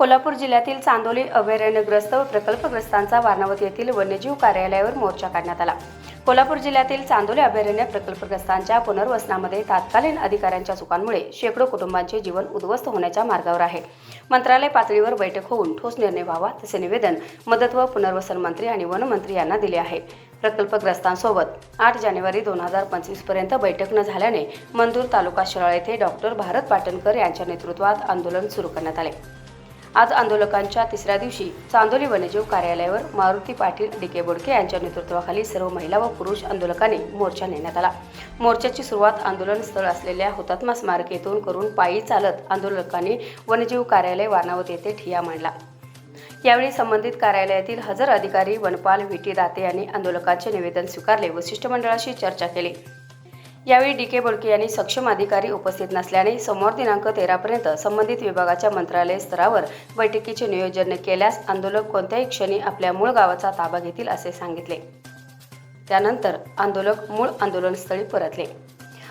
कोल्हापूर जिल्ह्यातील चांदोली अभयारण्यग्रस्त व प्रकल्पग्रस्तांचा वारणावत येथील वन्यजीव कार्यालयावर मोर्चा काढण्यात आला. कोल्हापूर जिल्ह्यातील चांदोली अभयारण्य प्रकल्पग्रस्तांच्या पुनर्वसनामध्ये तात्कालीन अधिकाऱ्यांच्या चुकांमुळे शेकडो कुटुंबांचे जीवन उद्ध्वस्त होण्याच्या मार्गावर आहे. मंत्रालय पातळीवर बैठक होऊन ठोस निर्णय व्हावा तसे निवेदन मदत व पुनर्वसन मंत्री आणि वनमंत्री यांना दिले आहे. प्रकल्पग्रस्तांसोबत आठ जानेवारी दोन हजार पंचवीसपर्यंत बैठक न झाल्याने मंदूर तालुका शिराळा येथे डॉक्टर भारत पाटणकर यांच्या नेतृत्वात आंदोलन सुरू करण्यात आले. आज आंदोलकांच्या तिसऱ्या दिवशी चांदोली वन्यजीव कार्यालयावर मारुती पाटील डीके बोडके यांच्या नेतृत्वाखाली सर्व महिला व पुरुष आंदोलकांनी मोर्चा नेण्यात आला. मोर्चाची सुरुवात आंदोलन स्थळ असलेल्या हुतात्मा स्मारकेतून करून पायी चालत आंदोलकांनी वन्यजीव कार्यालय वारणावत येथे ठिया मांडला. यावेळी संबंधित कार्यालयातील हजर अधिकारी वनपाल व्ही टी दाते यांनी आंदोलकांचे निवेदन स्वीकारले. व शिष्टमंडळाशी चर्चा केली. यावेळी डी के बोलके यांनी सक्षम अधिकारी उपस्थित नसल्याने सोमवार दिनांक तेरापर्यंत संबंधित विभागाच्या मंत्रालय स्तरावर बैठकीचे नियोजन केल्यास आंदोलक कोणत्याही क्षणी आपल्या मूळ गावाचा ताबा घेतील असे सांगितले. त्यानंतर आंदोलक मूळ आंदोलनस्थळी परतले.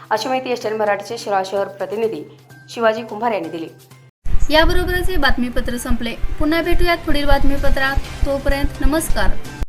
अशी माहिती एस मराठीचे शिराळ शहर प्रतिनिधी शिवाजी कुंभार यांनी दिली. याबरोबरच हे बातमीपत्र संपले. पुन्हा भेटूयात पुढील बातमीपत्रात. तोपर्यंत नमस्कार.